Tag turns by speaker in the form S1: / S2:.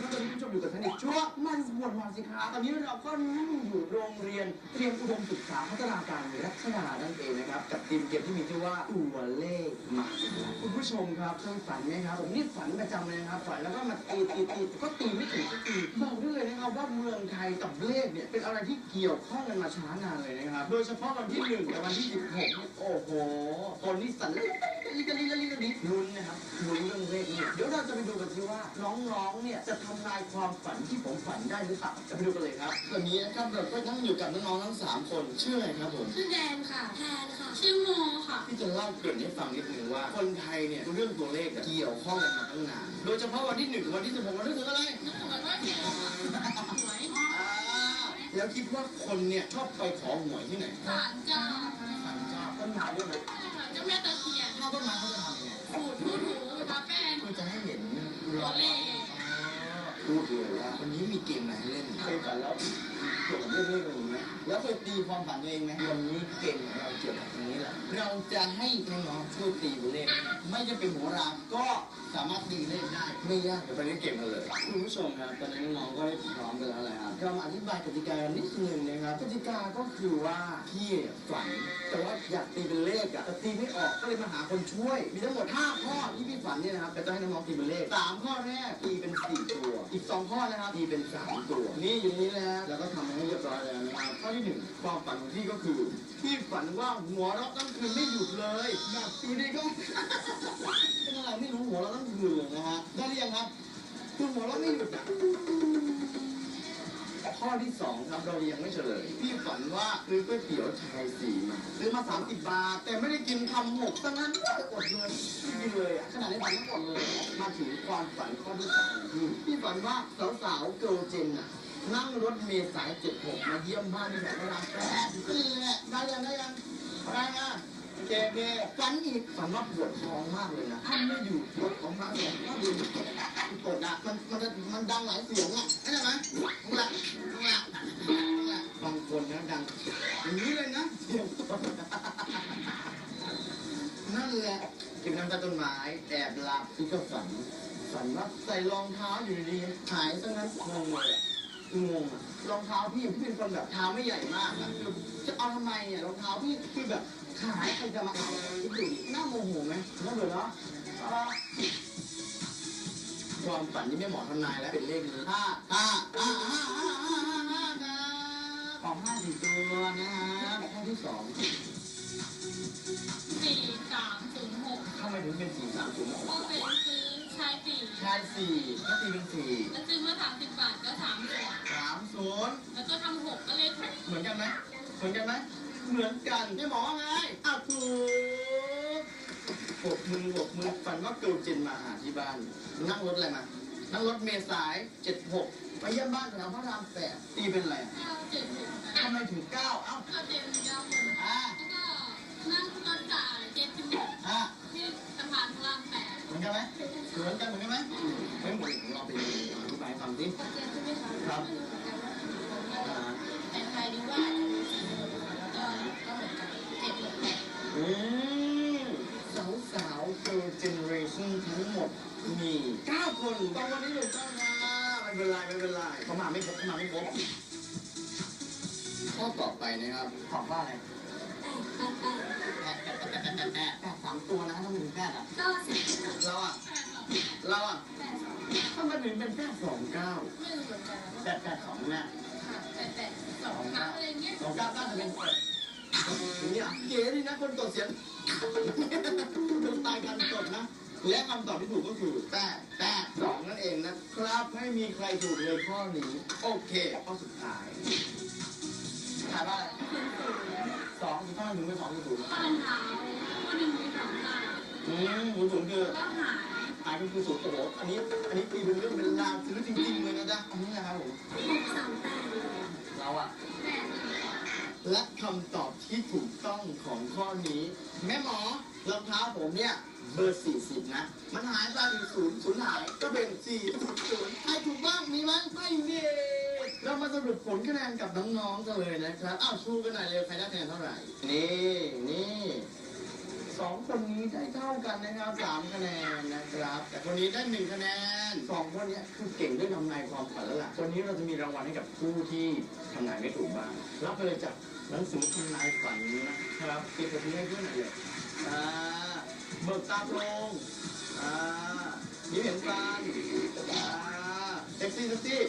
S1: ครับตอนนี้คุณผู้ชมอยู่กับท่านในช่วงมันปวดมันสิครับตอนนี้เราก็นั่งอยู่โรงเรียนเตรียมอุดมศึกษาพัฒนาการรัชดานั่นเองนะครับ กับทีมเกมที่มีชื่อว่าตัวเลขมาคุณผู้ชมครับเคยฝันไหมครับผมนี่ฝันประจำเลยนะครับฝันแล้วก็มาตีตีตีก็ตีไม่ถึงสักทีบอกได้เลยนะครับว่าเมืองไทยกับเลขเนี่ยเป็นอะไรที่เกี่ยวข้องกันมาช้านานเลยนะครับ โดยเฉพาะวันที่หนึ่งกับวันที่สิบหกนี่โอ้โหคนที่สันเลยลิกะลิกะลิกะลิลุ้นนะครับลุ้นเรื่องเลขเนี่ยเดี๋ยวเราจะไปดูกันสิว่าน้องๆเนี่ยจะทำนายความฝันที่ผมฝันได้หรือเปล่าจะไปดูกันเลยครับตอนนี้นะครับเราก็นั่งอยู่กับน้องๆทั้งสามคนชื่ออะไรครับผม
S2: ชื่อแดนค่ะแทนค่ะ ชื่อโมค่ะ
S1: ที่จะเล่าเกรินให้ฟังนิดนึงว่าคนไทยเนี่ยเรื่องตัวเลขเกี่ยวข้องกันมาตั้งนานโดยเฉพาะวันที่หนึ่งวันที่สิบหกวันที่ถึงอะไร
S2: นึกถึงกันว่าเกี่ยวกับหวย
S1: แล้วคิดว่าคนเนี่ยชอบไปขอหวยที่ไหน
S2: ศาลเจ้า
S1: ศาลเจ้า ต้นไม้ด้วยไหม
S2: ใช่ค่ะเจ้าแม่ตะเคียน
S1: ถ้าต้นไม้เขาจะทำยังไง
S2: ขูดทูถูทาแป้ง
S1: คือจะให้เห็น
S2: ตัวเลข
S1: พูดเลยว่าวันนี้มีเกมอะไรให้เล่นเคยฝันแล้วเกี่ยวกับเรื่องเลขอะไรไหมแล้วเคยตีความฝันตัวเองไหมวันนี้เกมของเราเกี่ยวกับตรงนี้แหละเราจะให้น้องๆช่วยตีตัวเลขไม่จะเป็นโหราก็สามารถตีเลขได้ไม่ยากเดี๋ยวไปเล่นเกมกันเลยคุณผู้ชมครับตอนนี้น้องๆก็ได้พร้อมกันแล้วแหละครับเรามาอธิบายกติกากันนิดนึงนะครับกติกาก็คือว่าพี่ฝันแต่ว่าอยากตีเป็นเลขอะแต่ตีไม่ออกก็เลยมาหาคนช่วย มีทั้งหมด5ข้อที่พี่ฝันเนี่ยนะครับแต่จะให้น้องๆตีเป็นเลขสามข้อแรกตีเป็นสี่ตัว อีกสองข้อนะครับตีเป็นสามตัว นี่อยู่นี้แล้วแล้วก็ทำให้เรียบร้อยแล้วนะครับข้อที่หนึ่งความฝันของพี่ก็คือพี่ฝันว่าหัวเราะทั้งคืนไม่หยุดเลยแบบอยู่ดีก็ เป็นอะไรไม่รู้หัวเราะทั้งคืนเลยนะฮะได้หรือยังครับคือหัวเราะไม่หยุดอะข้อที่สองครับเรายังไม่เฉลยพี่ฝันว่าซื้อก๋วยเตี๋ยวชายสี่มาซื้อมา 30 บาท แต่ไม่ได้กินคำหกซะงั้นอดเลยไม่กินเลยอะขนาดในฝันยังอดเลย มาถึงความฝันข้อที่สามคื อพี่ฝันว่าสาวๆเกิร์ลเจนอะนั่งรถเมล์สายเจ็ดหกมาเยี่ยมบ้านที่แถวพระรามแปดนี่แหละได้ยังได้ยังได้นะเกเดฝันอีกฝันว่าปวดท้องมากเลยนะถ้านไม่อยู่ปวดท้องมากเลยถ้าดูปวดอะมันมันจะมันดังหลายเสียงอะเข้ไหมมึงละมึงละมึงละบางคนนะดังอย่างนี้เลยนะเสียงนั่นแหละกินน้ำตาต้นไม้แอบหลับที่ก็ฝัน ฝันว่าใส่รองเท้าอยู่ดีๆหายซะงั้นงงเลยอะงงอะรองเท้าพี่พี่เป็นคนแบบเท้าไม่ใหญ่มากอะคือจะเอาทำไมอะรองเท้าพี่คือแบบขายใครจะมาเอาคิดดูดิน่าโมโหไหมน่าเบื่อเนาะอ่าความฝันที่ไม่เหมาะทำนายแล้วเป็นเลขนี้ห้าห้าห้าห้าห้าห้าห้าห้าครับของห้าสี่ตัวนะฮะข้อที่สอง
S2: สี่สามศูนย์หก
S1: ทำไมถึงเป็นสี่สามศูนย์หก
S2: ก็เป็นซื้อ ชายสี่
S1: ชายสี่ก็ตีเป็นสี่
S2: แล้วซื้อมาสามสิบบาทก็สามส่วน
S1: สามศูนย์
S2: แล้วก็ทำหกก็เลขหก
S1: เหมือนกันไหมเหมือนกันไหมเหมือนกันไม่หมอว่าไงอ้าวถูกบกมือบกมือฝันว่าเกิร์ลเจนมาหาที่บ้าน นั่งรถอะไรมา นั่งรถเมล์สายเจ็ดหกไปเยี่ยมบ้านแถวพระรามแปดตีเป็นอะไร
S2: เก้าเจ็ดหก
S1: ทำไมถึงเก้าเอ้า
S2: ก็เจ็ดเก้าหก
S1: อ่า
S2: แล้วก็นั่งรถสายเจ็ดสิบหก
S1: อ่า
S2: ที่สะพานพระรามแปด
S1: เห มือนกันไหมเหมือนกันเหมือนกันไหมไม่เหมือนของเราไปดูอธิบายฟังสิ
S2: ค
S1: รับ
S2: แต่ใครรู้ว่าก็ก็เหมือนกันเจ็ดหกแปด
S1: อืมสาวสาวเกิร์ลเจเนอเรชั่นทั้งหมดมีเก้าคนตอนวันนี้ถูกต้องนะไม่เป็นไรไม่เป็นไรเขามาไม่ครบเขามาไม่ครบข้อต่อไปนะครับตอบว่าอะไร แปดแปดแปดแปดแปดแปดแปดสามตัวนะถ้ามันถึงแปดอะ
S2: ก็สิบ
S1: เราอะเราอะ
S2: แปดสอง
S1: ถ้ามันถึงเป็นแปดสองเก้า
S2: ไม่รู้เหมือนกัน
S1: แปดแปดสองเนี่ย
S2: ค่ะแปดแปดสองครั้งอะไรเงี้ย
S1: สองเก้าน่าจะเป็นแปดอย่างนี้อะเก๋ดีนะคนกดเสียงดูสไตล์การกดนะ และคำตอบที่ถูกก็คือแปดแปดสองนั่นเองนะครับไม่มีใครถูกเลยข้อนี้ โอเคข้อสุดท้ายถามว่าอะไรสองคือข้อหนึ่งเป็นสองคือศูนย์
S2: ข้อเท้าข้อหนึ่งมีส องตา
S1: อืมศูนย์ศูนย์คือ
S2: ก็หาย
S1: หายก็คือศูนย์โอ้โหอันนี้ อันนี้ตีเป็นเรื่องเป็นราวซื้อจริงๆเลยนะจ๊ะอันนี้นะครับผม
S2: หกสามแปด
S1: เราอะ
S2: แปด
S1: และคำตอบที่ถูกต้องของข้อนี้ แม่หมอรองเท้าผมเนี่ยเบอร์40นะ มันหายไปหนึ่งศูนย์ศูนย์หายก็เป็น4ศูนย์ศูนย์ใครถูกบ้างมีไหมไม่มีเรามาสรุปผลคะแนนกับน้องๆกันเลยนะครับ อ้าวชูกันหน่อยเร็วใครได้คะแนนเท่าไหร่ นี่นี่ สองคนนี้ได้เท่ากันนะครับสามคะแนนนะครับ แต่คนนี้ได้หนึ่งคะแนนสองคนเนี้ยคือเก่งเรื่องทำนายความฝันแล้วล่ะตอนนี้เราจะมีรางวัลให้กับผู้ที่ทำนายไม่ถูกบ้าง รับไปเลยจากหนังสือทำนายฝันนะครับเก็บไปที่ให้เพื่อนหน่อยเลยอ่าเบิกตาโปรงอ่ายิ้มเห็นตาอ่าเซ็กซี่เซ็กซี่